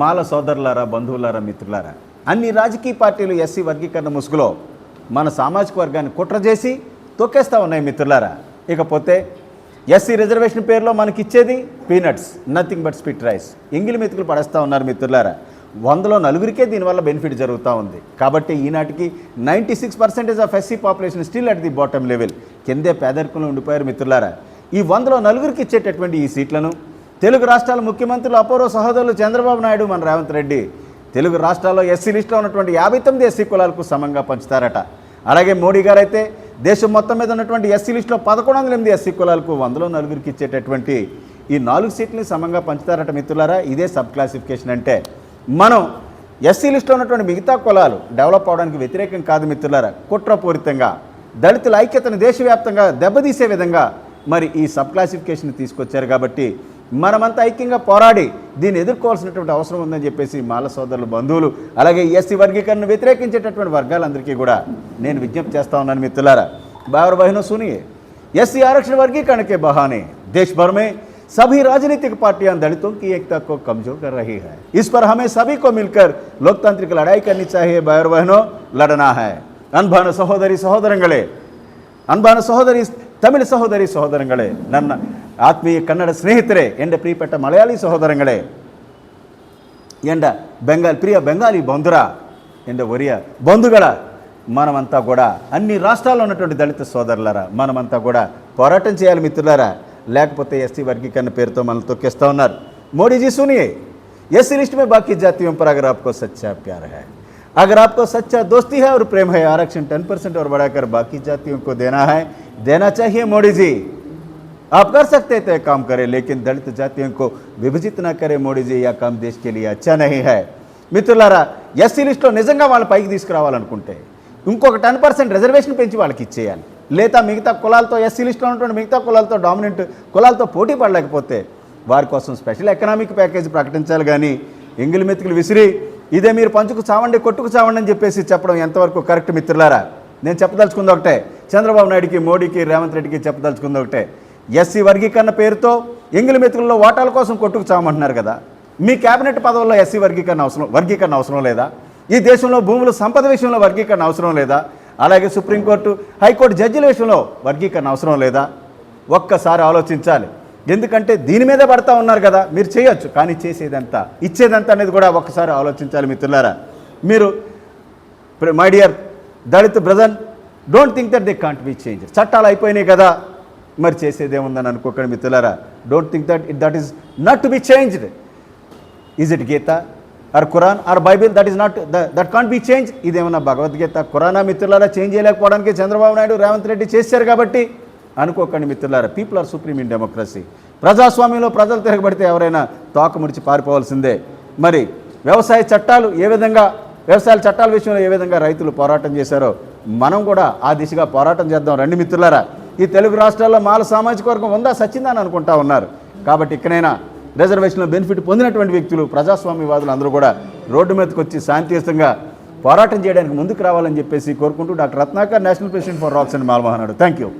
మాల సోదరులారా బంధువులారా మిత్రులారా అన్ని రాజకీయ పార్టీలు ఎస్సీ వర్గీకరణ ముసుగులో మన సామాజిక వర్గాన్ని కుట్ర చేసి తొక్కేస్తూ ఉన్నాయి మిత్రులారా. ఇకపోతే ఎస్సీ రిజర్వేషన్ పేరులో మనకి ఇచ్చేది peanuts nothing but spit rice. ఎంగిలి మెతుకులు పడేస్తూ ఉన్నారు మిత్రులారా. వందలో నలుగురికే దీనివల్ల బెనిఫిట్ జరుగుతూ ఉంది. కాబట్టి ఈనాటికి ninety six percentage of SC population still at the bottom level. కిందే పేదరికంలో ఉండిపోయారు మిత్రులారా. ఈ వందలో నలుగురికి ఇచ్చేటటువంటి ఈ సీట్లను తెలుగు రాష్ట్రాల ముఖ్యమంత్రులు అపూర్వ సహోదరులు చంద్రబాబు నాయుడు మన రేవంత్ రెడ్డి. తెలుగు రాష్ట్రాల్లో ఎస్సీ లిస్టులో ఉన్నటువంటి యాభై తొమ్మిది ఎస్సీ కులాలకు సమంగా పంచుతారట. అలాగే మోడీ గారు అయితే దేశం మొత్తం మీద ఉన్నటువంటి ఎస్సీ లిస్టులో పదకొండు వందల ఎనిమిది ఎస్సీ కులాలకు వందలో నలుగురికి ఇచ్చేటటువంటి ఈ నాలుగు సీట్లని సమంగా పంచుతారట మిత్రులారా. ఇదే సబ్ క్లాసిఫికేషన్ అంటే మనం ఎస్సీ లిస్టులో ఉన్నటువంటి మిగతా కులాలు డెవలప్ అవడానికి వ్యతిరేకం కాదు మిత్రులారా. కుట్రపూరితంగా దళితుల ఐక్యతను దేశవ్యాప్తంగా దెబ్బతీసే విధంగా మరి ఈ సబ్ క్లాసిఫికేషన్ తీసుకొచ్చారు కాబట్టి మనమంతా ఐక్యంగా పోరాడి దీన్ని ఎదుర్కోవాల్సినటువంటి అవసరం ఉందని చెప్పేసి మాల సోదరులు బంధువులు అలాగే ఎస్సీ వర్గీకరణను వ్యతిరేకించేటటువంటి వర్గాలందరికీ కూడా నేను విజ్ఞప్తి చేస్తా ఉన్నాను మిత్రులారా. బాబర్ బహిన సునియే. ఎస్సీ ఆరక్షణ వర్గీకరణకే के దేశభరమే సభీ రాజనీతిక పార్టీ అని राजनीतिक पार्टियां दलितों की एकता को कमजोर कर रही है इस पर हमें सभी को मिलकर लोकतांत्रिक लड़ाई करनी चाहिए సహోదరి సహోదరంగళే అన్బాన సహోదరి తమిళ సహోదరి సహోదరంగళే నన్న ಆತ್ಮೀಯ ಕನ್ನಡ ಸ್ನೇಹಿತರೆ ಎಂಡ ಪ್ರಿಯಪಟ್ಟ ಮಲಯಾಳಿ ಸಹೋದರಗಳೇ ఎండ బెంగాల్ ప్రియ బెంగాలీ బంధురా ఎండ ఒరియ బంధుగల మనమంతా కూడా అన్ని రాష్ట్రాల్లో ఉన్నటువంటి దళిత సోదరులారా మనమంతా కూడా పోరాటం చేయాలి మిత్రులారా లేకపోతే ఎస్టీ వర్గీకరణ పేరుతో మనల్ని తొక్కేస్తూ ఉన్నారు మోడీ जी सुनिए एससी लिस्ट में बाकी जातियों पर अगर आपको सच्चा प्यार है अगर आपको सच्चा दोस्ती है और प्रेम है आरक्षण टेन परसेंट और बढ़ाकर बाकी जातियों को देना है देना चाहिए मोदी जी आप कर सकते थे काम करें लेकिन दलित जातियों को विभजित न करें మోడీ जी यह काम देश के लिए अच्छा नहीं है మిత్రులారా ఎస్సీ లిస్టులో నిజంగా వాళ్ళ పైకి తీసుకురావాలనుకుంటే ఇంకొక టెన్ పర్సెంట్ రిజర్వేషన్ పెంచి వాళ్ళకి ఇచ్చేయాలి లేదా మిగతా కులాలతో ఎస్సీ లిస్టులో ఉన్నటువంటి మిగతా కులాలతో డామినెంట్ కులాలతో పోటీ పడలేకపోతే వారి కోసం స్పెషల్ ఎకనామిక్ ప్యాకేజ్ ప్రకటించాలి కానీ ఎంగిలి మెతుకులు విసిరి ఇదే మీరు పంచుకు చావండి కొట్టుకు చావండి అని చెప్పేసి చెప్పడం ఎంతవరకు కరెక్ట్ మిత్రులారా నేను చెప్పదలుచుకుంది ఒకటే చంద్రబాబు నాయుడికి మోడీకి రేవంత్ రెడ్డికి చెప్పదలుచుకుంది ఒకటే ఎస్సీ వర్గీకరణ పేరుతో ఎంగిలి మెతుకుల్లో ఓటాల కోసం కొట్టుకు చామంటున్నారు కదా. మీ కేబినెట్ పదవుల్లో ఎస్సీ వర్గీకరణ అవసరం వర్గీకరణ అవసరం లేదా? ఈ దేశంలో భూముల సంపద విషయంలో వర్గీకరణ అవసరం లేదా? అలాగే సుప్రీంకోర్టు హైకోర్టు జడ్జిల విషయంలో వర్గీకరణ అవసరం లేదా? ఒక్కసారి ఆలోచించాలి. ఎందుకంటే దీని మీదే పడతా ఉన్నారు కదా మీరు చేయొచ్చు కానీ చేసేదంతా ఇచ్చేదంతా అనేది కూడా ఒక్కసారి ఆలోచించాలి మిత్రులారా. మీరు my dear Dalit brother don't think that they can't be change చట్టాలు అయిపోయినాయి కదా మరి చేసేదేముందని అనుకోకండి మిత్రులారా. Don't think that it that is not to be changed is it Gita or Quran or Bible that is not that can't be change ఇదేమన్నా భగవద్గీత ఖురానా మిత్రులారా చేంజ్ చేయలేకపోవడానికి చంద్రబాబు నాయుడు రేవంత్ రెడ్డి చేశారు కాబట్టి అనుకోకండి మిత్రులారా. People are supreme in democracy ప్రజాస్వామ్యంలో ప్రజలు తిరగబడితే ఎవరైనా తోక ముడిచి పారిపోవాల్సిందే. మరి వ్యవసాయ చట్టాలు ఏ విధంగా వ్యవసాయ చట్టాల విషయంలో ఏ విధంగా రైతులు పోరాటం చేశారో మనం కూడా ఆ దిశగా పోరాటం చేద్దాం. రండి మిత్రులారా. ఈ తెలుగు రాష్ట్రాల్లో మాల సామాజిక వర్గం ఉందా? సచ్చిందని అనుకుంటా ఉన్నారు. కాబట్టి ఇక్కడైనా రిజర్వేషన్లో బెనిఫిట్ పొందినటువంటి వ్యక్తులు ప్రజాస్వామ్యవాదులు అందరూ కూడా రోడ్డు మీదకి వచ్చి శాంతియుతంగా పోరాటం చేయడానికి ముందుకు రావాలని చెప్పేసి కోరుకుంటూ doctor Ratnakar national president for racks and మాల్మోహన్ థ్యాంక్ యూ